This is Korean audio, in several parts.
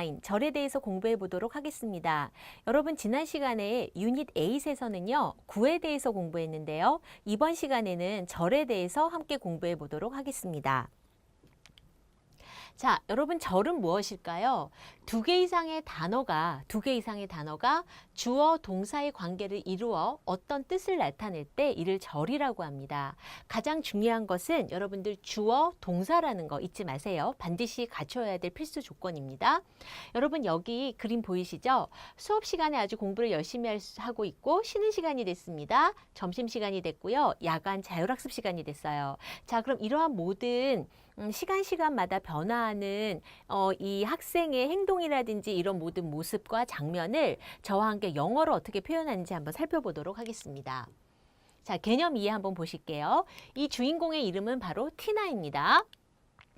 9 절에 대해서 공부해 보도록 하겠습니다. 여러분 지난 시간에 유닛 8에서는요. 구에 대해서 공부했는데요. 이번 시간에는 절에 대해서 함께 공부해 보도록 하겠습니다. 자, 여러분 절은 무엇일까요? 두 개 이상의 단어가 두 개 이상의 단어가 주어 동사의 관계를 이루어 어떤 뜻을 나타낼 때 이를 절이라고 합니다. 가장 중요한 것은 여러분들 주어 동사라는 거 잊지 마세요. 반드시 갖춰야 될 필수 조건입니다. 여러분 여기 그림 보이시죠? 수업 시간에 아주 공부를 열심히 하고 있고 쉬는 시간이 됐습니다. 점심 시간이 됐고요. 야간 자율학습 시간이 됐어요. 자, 그럼 이러한 모든 음, 시간 시간마다 변화하는 어, 이 학생의 행동이라든지 이런 모든 모습과 장면을 저와 함께 영어로 어떻게 표현하는지 한번 살펴보도록 하겠습니다. 자, 개념 이해 한번 보실게요. 이 주인공의 이름은 바로 티나입니다.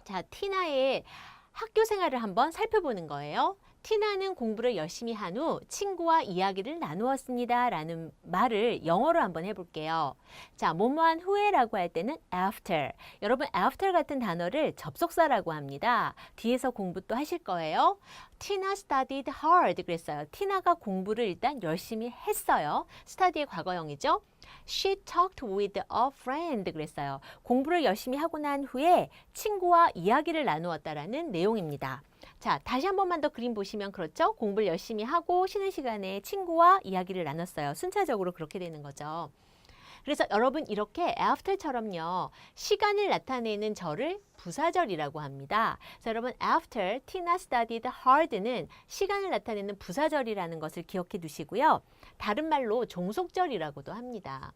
자, 티나의 학교 생활을 한번 살펴보는 거예요. 티나는 공부를 열심히 한 후 친구와 이야기를 나누었습니다. 라는 말을 영어로 한번 해볼게요. 자, 뭐뭐한 후에라고 할 때는 after. 여러분, after 같은 단어를 접속사라고 합니다. 뒤에서 공부 또 하실 거예요. 티나 studied hard 그랬어요. 티나가 공부를 일단 열심히 했어요. study의 과거형이죠. She talked with a friend 그랬어요. 공부를 열심히 하고 난 후에 친구와 이야기를 나누었다라는 내용입니다. 자, 다시 한 번만 더 그림 보시면 그렇죠? 공부를 열심히 하고 쉬는 시간에 친구와 이야기를 나눴어요. 순차적으로 그렇게 되는 거죠. 그래서 여러분 이렇게 after처럼요. 시간을 나타내는 절을 부사절이라고 합니다. 그래서 여러분 after Tina studied hard는 시간을 나타내는 부사절이라는 것을 기억해 두시고요. 다른 말로 종속절이라고도 합니다.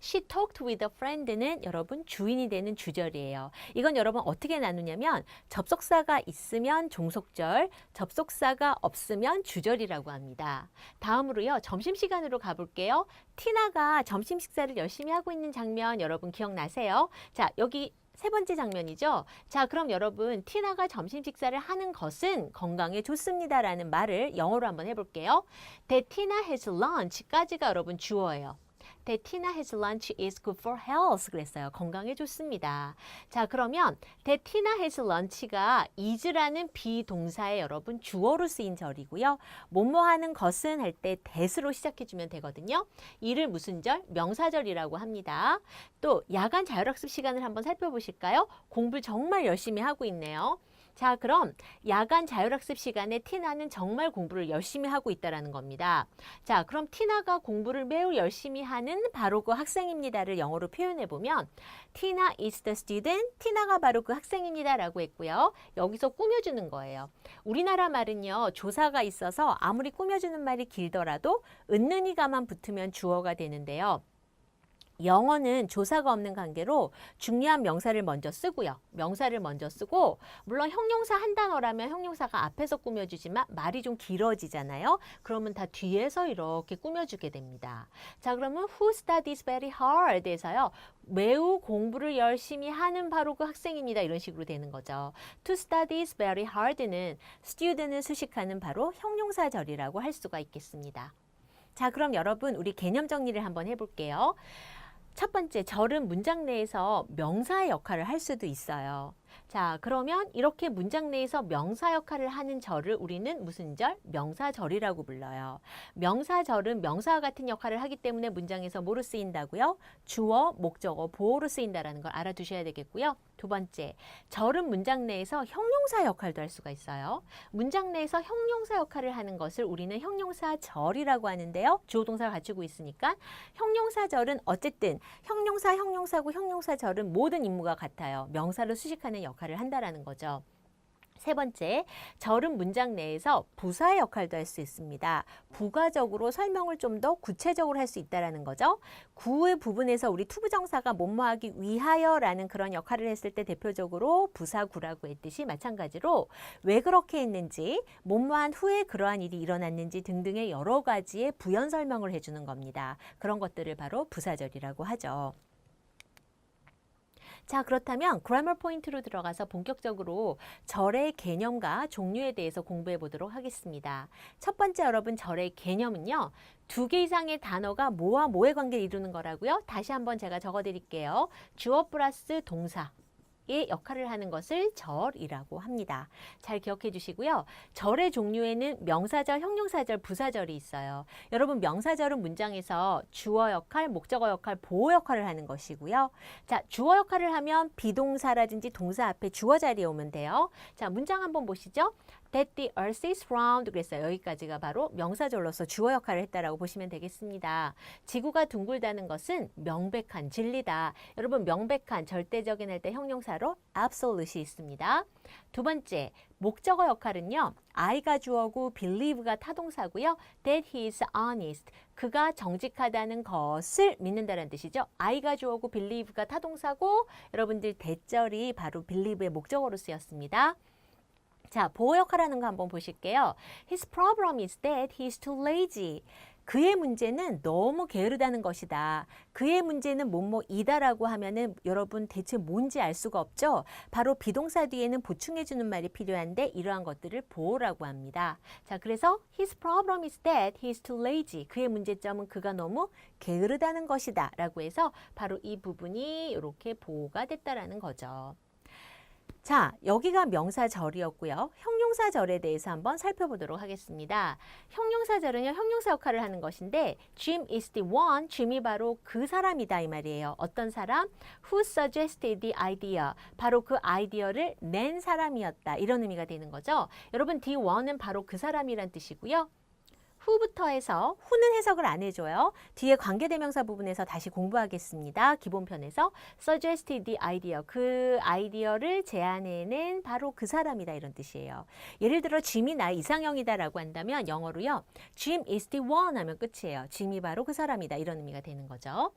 She talked with a friend는 여러분 주인이 되는 주절이에요. 이건 여러분 어떻게 나누냐면 접속사가 있으면 종속절, 접속사가 없으면 주절이라고 합니다. 다음으로요. 점심시간으로 가볼게요. 티나가 점심 식사를 열심히 하고 있는 장면 여러분 기억나세요? 자, 여기 세 번째 장면이죠. 자, 그럼 여러분, 티나가 점심 식사를 하는 것은 건강에 좋습니다라는 말을 영어로 한번 해볼게요. That Tina has lunch까지가 여러분 주어예요. That Tina has lunch is good for health 그랬어요. 건강에 좋습니다. 자, 그러면 That Tina has lunch가 is라는 비동사의 여러분 주어로 쓰인 절이고요. 뭐뭐 하는 것은 할 때 that으로 시작해 주면 되거든요. 이를 무슨 절? 명사절이라고 합니다. 또 야간 자율학습 시간을 한번 살펴보실까요? 공부를 정말 열심히 하고 있네요. 자, 그럼 야간 자율학습 시간에 티나는 정말 공부를 열심히 하고 있다라는 겁니다. 자, 그럼 티나가 공부를 매우 열심히 하는 바로 그 학생입니다를 영어로 표현해 보면 티나 is the student. 티나가 바로 그 학생입니다라고 했고요. 여기서 꾸며주는 거예요. 우리나라 말은요, 조사가 있어서 아무리 꾸며주는 말이 길더라도 은는이가만 붙으면 주어가 되는데요. 영어는 조사가 없는 관계로 중요한 명사를 먼저 쓰고요. 명사를 먼저 쓰고 물론 형용사 한 단어라면 형용사가 앞에서 꾸며주지만 말이 좀 길어지잖아요. 그러면 다 뒤에서 이렇게 꾸며주게 됩니다. 자 그러면 who studies very hard에서요. 매우 공부를 열심히 하는 바로 그 학생입니다. 이런 식으로 되는 거죠. To studies very hard는 student을 수식하는 바로 형용사절이라고 할 수가 있겠습니다. 자, 그럼 여러분 우리 개념 정리를 한번 해볼게요. 첫 번째, 절은 문장 내에서 명사의 역할을 할 수도 있어요. 자, 그러면 이렇게 문장 내에서 명사 역할을 하는 절을 우리는 무슨 절? 명사절이라고 불러요. 명사절은 명사와 같은 역할을 하기 때문에 문장에서 뭐로 쓰인다고요? 주어, 목적어, 보어로 쓰인다라는 걸 알아두셔야 되겠고요. 두 번째, 절은 문장 내에서 형용사 역할도 할 수가 있어요. 문장 내에서 형용사 역할을 하는 것을 우리는 형용사 절이라고 하는데요. 주어 동사를 갖추고 있으니까 형용사 절은 어쨌든 형용사, 형용사고 형용사 절은 모든 임무가 같아요. 명사를 수식하는 역할을 한다라는 거죠. 세 번째, 절은 문장 내에서 부사의 역할도 할 수 있습니다. 부가적으로 설명을 좀 더 구체적으로 할 수 있다라는 거죠. 구의 부분에서 우리 투부정사가 뭐뭐하기 위하여라는 그런 역할을 했을 때 대표적으로 부사구라고 했듯이 마찬가지로 왜 그렇게 했는지, 뭐뭐한 후에 그러한 일이 일어났는지 등등의 여러 가지의 부연 설명을 해주는 겁니다. 그런 것들을 바로 부사절이라고 하죠. 자, 그렇다면 그래머 포인트로 들어가서 본격적으로 절의 개념과 종류에 대해서 공부해 보도록 하겠습니다. 첫 번째 여러분 절의 개념은요. 두 개 이상의 단어가 뭐와 뭐의 관계를 이루는 거라고요? 다시 한번 제가 적어 드릴게요. 주어 플러스 동사. 의 역할을 하는 것을 절이라고 합니다. 잘 기억해 주시고요. 절의 종류에는 명사절, 형용사절, 부사절이 있어요. 여러분 명사절은 문장에서 주어 역할, 목적어 역할, 보호 역할을 하는 것이고요. 자, 주어 역할을 하면 비동사라든지 동사 앞에 주어 자리에 오면 돼요. 자, 문장 한번 보시죠. That the earth is round 그랬어요. 여기까지가 바로 명사절로서 주어 역할을 했다라고 보시면 되겠습니다. 지구가 둥글다는 것은 명백한 진리다. 여러분 명백한 절대적인 할 때 형용사로 absolute이 있습니다. 두 번째 목적어 역할은요. I가 주어고 believe가 타동사고요. That he is honest. 그가 정직하다는 것을 믿는다는 뜻이죠. I가 주어고 believe가 타동사고 여러분들 대절이 바로 believe의 목적어로 쓰였습니다. 자, 보호 역할하는 거 한번 보실게요. His problem is that he is too lazy. 그의 문제는 너무 게으르다는 것이다. 그의 문제는 뭐뭐이다라고 하면은 여러분 대체 뭔지 알 수가 없죠. 바로 비동사 뒤에는 보충해 주는 말이 필요한데 이러한 것들을 보호라고 합니다. 자, 그래서 his problem is that he is too lazy. 그의 문제점은 그가 너무 게으르다는 것이다라고 해서 바로 이 부분이 이렇게 보호가 됐다라는 거죠. 자, 여기가 명사절이었고요. 형용사절에 대해서 한번 살펴보도록 하겠습니다. 형용사절은요, 형용사 역할을 하는 것인데, Jim is the one, Jim이 바로 그 사람이다 이 말이에요. 어떤 사람? Who suggested the idea? 바로 그 아이디어를 낸 사람이었다. 이런 의미가 되는 거죠. 여러분, the one은 바로 그 사람이란 뜻이고요. 후부터 해서 후는 해석을 안 해줘요. 뒤에 관계대명사 부분에서 다시 공부하겠습니다. 기본편에서 suggested idea 그 아이디어를 제안해낸 바로 그 사람이다 이런 뜻이에요. 예를 들어 짐이 나 이상형이다라고 한다면 영어로요. Jim is the one 하면 끝이에요. 짐이 바로 그 사람이다 이런 의미가 되는 거죠.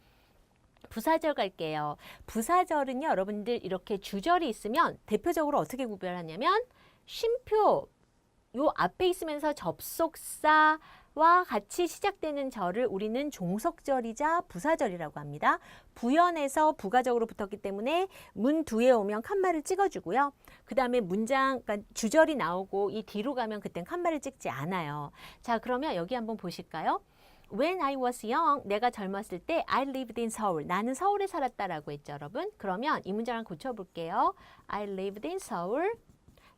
부사절 갈게요. 부사절은요, 여러분들 이렇게 주절이 있으면 대표적으로 어떻게 구별하냐면 쉼표 요 앞에 있으면서 접속사 와 같이 시작되는 절을 우리는 종속절이자 부사절이라고 합니다. 부연해서 부가적으로 붙었기 때문에 문 뒤에 오면 칸말을 찍어주고요. 그 다음에 문장, 그러니까 주절이 나오고 이 뒤로 가면 그땐 칸말을 찍지 않아요. 자, 그러면 여기 한번 보실까요? When I was young, 내가 젊었을 때 I lived in Seoul. 나는 서울에 살았다라고 했죠, 여러분. 그러면 이 문장을 고쳐볼게요. I lived in Seoul.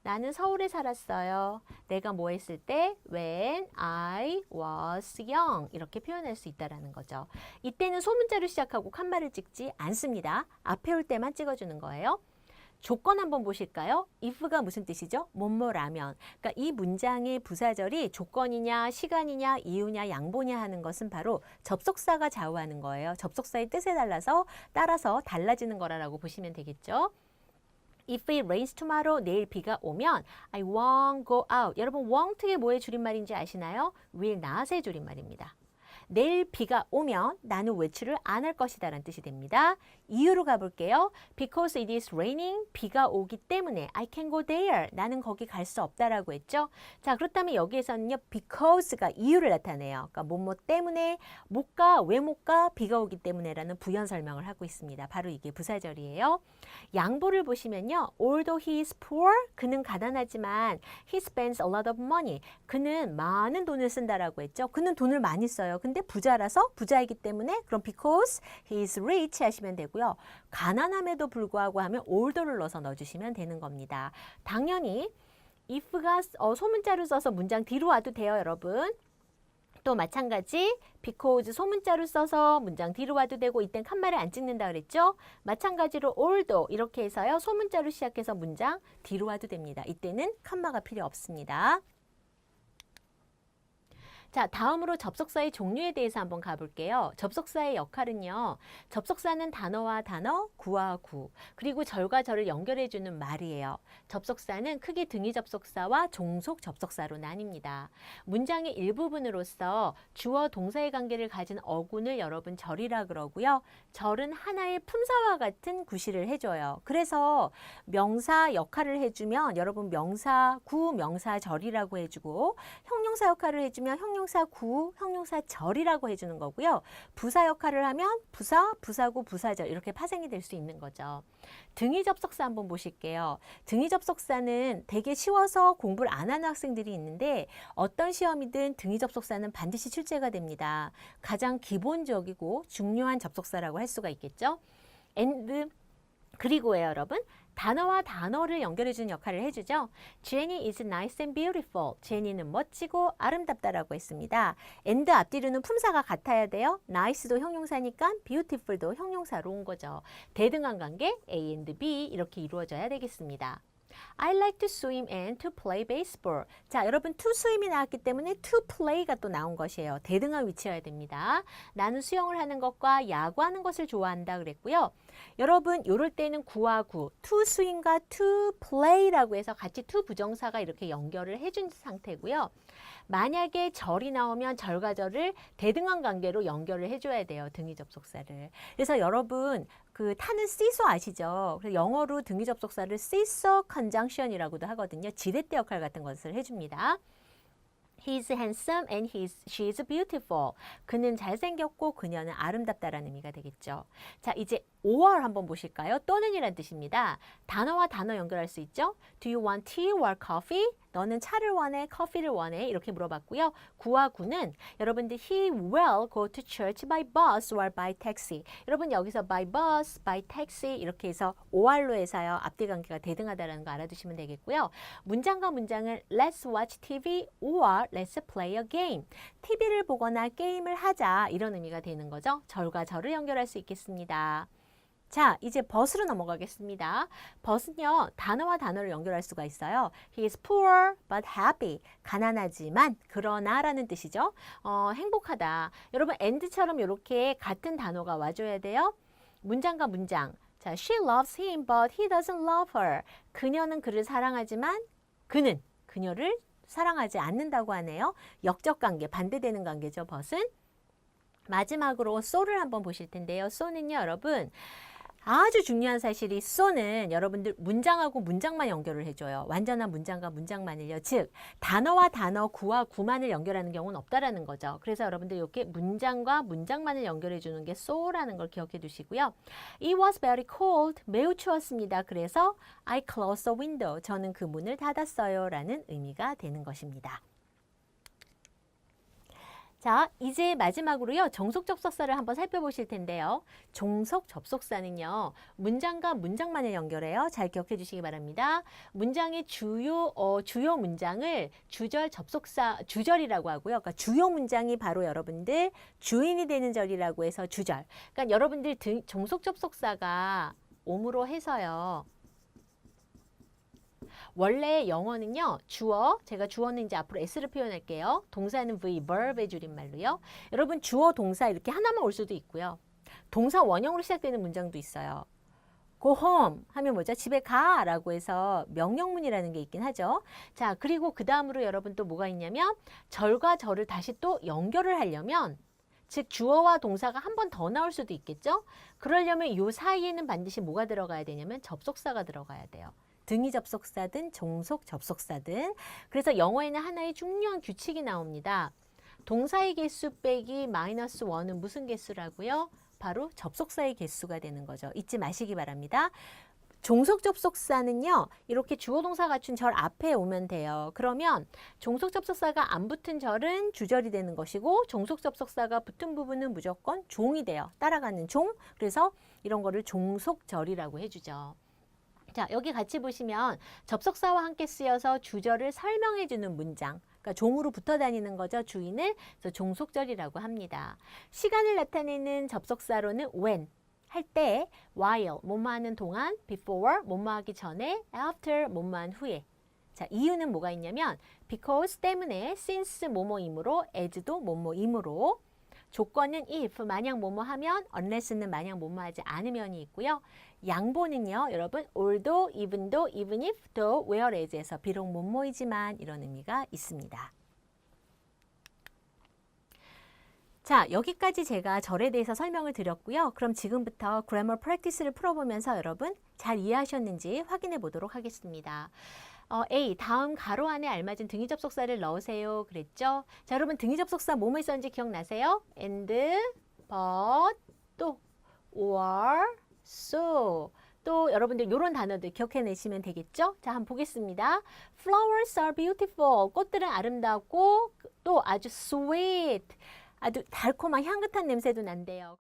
나는 서울에 살았어요. 내가 뭐 했을 때 when I was young 이렇게 표현할 수 있다라는 거죠. 이때는 소문자로 시작하고 칸말을 찍지 않습니다. 앞에 올 때만 찍어주는 거예요. 조건 한번 보실까요? if가 무슨 뜻이죠? 뭐뭐라면. 그러니까 이 문장의 부사절이 조건이냐, 시간이냐, 이유냐, 양보냐 하는 것은 바로 접속사가 좌우하는 거예요. 접속사의 뜻에 달라서 따라서 달라지는 거라고 보시면 되겠죠. If it rains tomorrow, 내일 비가 오면 I won't go out. 여러분 won't의 뭐의 줄임말인지 아시나요? will not의 줄임말입니다. 내일 비가 오면 나는 외출을 안 할 것이다 라는 뜻이 됩니다. 이유로 가볼게요. Because it is raining, 비가 오기 때문에 I can go there, 나는 거기 갈 수 없다라고 했죠. 자 그렇다면 여기에서는요, because가 이유를 나타내요. 그러니까 뭐뭐 때문에 못 가, 왜 못 가, 비가 오기 때문에라는 부연 설명을 하고 있습니다. 바로 이게 부사절이에요. 양보를 보시면요, although he is poor, 그는 가난하지만 he spends a lot of money, 그는 많은 돈을 쓴다라고 했죠. 그는 돈을 많이 써요. 근데 부자라서 부자이기 때문에 그럼 because he is rich 하시면 되고 요. 가난함에도 불구하고 하면 older를 넣어서 넣어주시면 되는 겁니다. 당연히 if가 어, 소문자를 써서 문장 뒤로 와도 돼요, 여러분. 또 마찬가지 because 소문자를 써서 문장 뒤로 와도 되고 이땐 칸말을 안 찍는다 그랬죠? 마찬가지로 although 이렇게 해서요. 소문자로 시작해서 문장 뒤로 와도 됩니다. 이때는 칸마가 필요 없습니다. 자, 다음으로 접속사의 종류에 대해서 한번 가볼게요. 접속사의 역할은요. 접속사는 단어와 단어, 구와 구, 그리고 절과 절을 연결해주는 말이에요. 접속사는 크게 등위 접속사와 종속 접속사로 나뉩니다. 문장의 일부분으로서 주어 동사의 관계를 가진 어군을 여러분 절이라 그러고요. 절은 하나의 품사와 같은 구실을 해줘요. 그래서 명사 역할을 해주면 여러분 명사 구, 명사 절이라고 해주고 형용사 역할을 해주면 형용 사 구, 형용사 절이라고 해주는 거고요. 부사 역할을 하면 부사, 부사구, 부사절 이렇게 파생이 될 수 있는 거죠. 등위 접속사 한번 보실게요. 등위 접속사는 되게 쉬워서 공부를 안 하는 학생들이 있는데 어떤 시험이든 등위 접속사는 반드시 출제가 됩니다. 가장 기본적이고 중요한 접속사라고 할 수가 있겠죠. and 그리고요, 여러분. 단어와 단어를 연결해주는 역할을 해주죠. Jenny is nice and beautiful. 제니는 멋지고 아름답다라고 했습니다. and 앞뒤로는 품사가 같아야 돼요. nice도 형용사니까 beautiful도 형용사로 온 거죠. 대등한 관계 A and B 이렇게 이루어져야 되겠습니다. I like to swim and to play baseball. 자, 여러분 to swim이 나왔기 때문에 to play가 또 나온 것이에요. 대등한 위치여야 됩니다. 나는 수영을 하는 것과 야구하는 것을 좋아한다 그랬고요. 여러분, 요럴 때는 구와 구, to swim과 to play라고 해서 같이 to 부정사가 이렇게 연결을 해준 상태고요. 만약에 절이 나오면 절과 절을 대등한 관계로 연결을 해줘야 돼요. 등위 접속사를. 그래서 여러분 그 타는 seesaw 아시죠? 그래서 영어로 등위 접속사를 seesaw conjunction이라고도 하거든요. 지렛대 역할 같은 것을 해줍니다. He's handsome and he's, she's beautiful. 그는 잘생겼고 그녀는 아름답다라는 의미가 되겠죠. 자, 이제 5월 한번 보실까요? 또는이란 뜻입니다. 단어와 단어 연결할 수 있죠? Do you want tea or coffee? 너는 차를 원해, 커피를 원해? 이렇게 물어봤고요. 구와 구는 여러분들 he will go to church by bus or by taxi. 여러분 여기서 by bus, by taxi 이렇게 해서 OR로 해서요. 앞뒤 관계가 대등하다라는 거 알아두시면 되겠고요. 문장과 문장을 let's watch TV or let's play a game. TV를 보거나 게임을 하자 이런 의미가 되는 거죠. 절과 절을 연결할 수 있겠습니다. 자, 이제 벗으로 넘어가겠습니다. 벗은요, 단어와 단어를 연결할 수가 있어요. He is poor but happy. 가난하지만 그러나 라는 뜻이죠. 어, 행복하다. 여러분, and처럼 이렇게 같은 단어가 와줘야 돼요. 문장과 문장. 자, she loves him but he doesn't love her. 그녀는 그를 사랑하지만 그는 그녀를 사랑하지 않는다고 하네요. 역적 관계, 반대되는 관계죠, 벗은. 마지막으로 so를 한번 보실 텐데요. so는요, 여러분. 아주 중요한 사실이 so는 여러분들 문장하고 문장만 연결을 해줘요. 완전한 문장과 문장만을요. 즉 단어와 단어, 구와 구만을 연결하는 경우는 없다라는 거죠. 그래서 여러분들 이렇게 문장과 문장만을 연결해 주는 게 so라는 걸 기억해 두시고요. It was very cold. 매우 추웠습니다. 그래서 I closed the window. 저는 그 문을 닫았어요. 라는 의미가 되는 것입니다. 자, 이제 마지막으로요. 정속 접속사를 한번 살펴보실 텐데요. 종속 접속사는요. 문장과 문장만을 연결해요. 잘 기억해 주시기 바랍니다. 문장의 주요 어, 주요 문장을 주절 접속사 주절이라고 하고요. 그러니까 주요 문장이 바로 여러분들 주인이 되는 절이라고 해서 주절. 그러니까 여러분들 등, 종속 접속사가 옴으로 해서요. 원래 영어는요, 주어, 제가 주어는 이제 앞으로 s를 표현할게요. 동사는 v, verb의 줄임말로요. 여러분, 주어, 동사 이렇게 하나만 올 수도 있고요. 동사 원형으로 시작되는 문장도 있어요. go home 하면 뭐죠? 집에 가 라고 해서 명령문이라는 게 있긴 하죠. 자, 그리고 그 다음으로 여러분 또 뭐가 있냐면 절과 절을 다시 또 연결을 하려면 즉 주어와 동사가 한 번 더 나올 수도 있겠죠? 그러려면 요 사이에는 반드시 뭐가 들어가야 되냐면 접속사가 들어가야 돼요. 등위 접속사든 종속 접속사든 그래서 영어에는 하나의 중요한 규칙이 나옵니다. 동사의 개수 빼기 마이너스 원은 무슨 개수라고요? 바로 접속사의 개수가 되는 거죠. 잊지 마시기 바랍니다. 종속 접속사는요. 이렇게 주어 동사 갖춘 절 앞에 오면 돼요. 그러면 종속 접속사가 안 붙은 절은 주절이 되는 것이고 종속 접속사가 붙은 부분은 무조건 종이 돼요. 따라가는 종. 그래서 이런 거를 종속절이라고 해주죠. 자, 여기 같이 보시면 접속사와 함께 쓰여서 주절을 설명해 주는 문장. 그러니까 종으로 붙어 다니는 거죠. 주인을. 그래서 종속절이라고 합니다. 시간을 나타내는 접속사로는 when 할 때, while 뭐뭐 하는 동안, before 뭐뭐 하기 전에, after 뭐뭐 한 후에. 자, 이유는 뭐가 있냐면 because 때문에 since 뭐뭐이므로 as도 뭐뭐이므로 조건은 if 만약 뭐뭐 하면 unless는 만약 뭐뭐 하지 않으면이 있고요. 양보는요, 여러분, although, even though, even if, though, whereas에서 비록 뭐뭐이지만 이런 의미가 있습니다. 자, 여기까지 제가 절에 대해서 설명을 드렸고요. 그럼 지금부터 그래머 프랙티스를 풀어보면서 여러분 잘 이해하셨는지 확인해 보도록 하겠습니다. 어, A. 다음 가로 안에 알맞은 등위 접속사를 넣으세요. 그랬죠? 자, 여러분 등위 접속사 뭐뭐 썼는지 기억나세요? and, but, 또 or, so. 또 여러분들 이런 단어들 기억해내시면 되겠죠? 자, 한번 보겠습니다. Flowers are beautiful. 꽃들은 아름답고 또 아주 sweet. 아주 달콤한 향긋한 냄새도 난대요.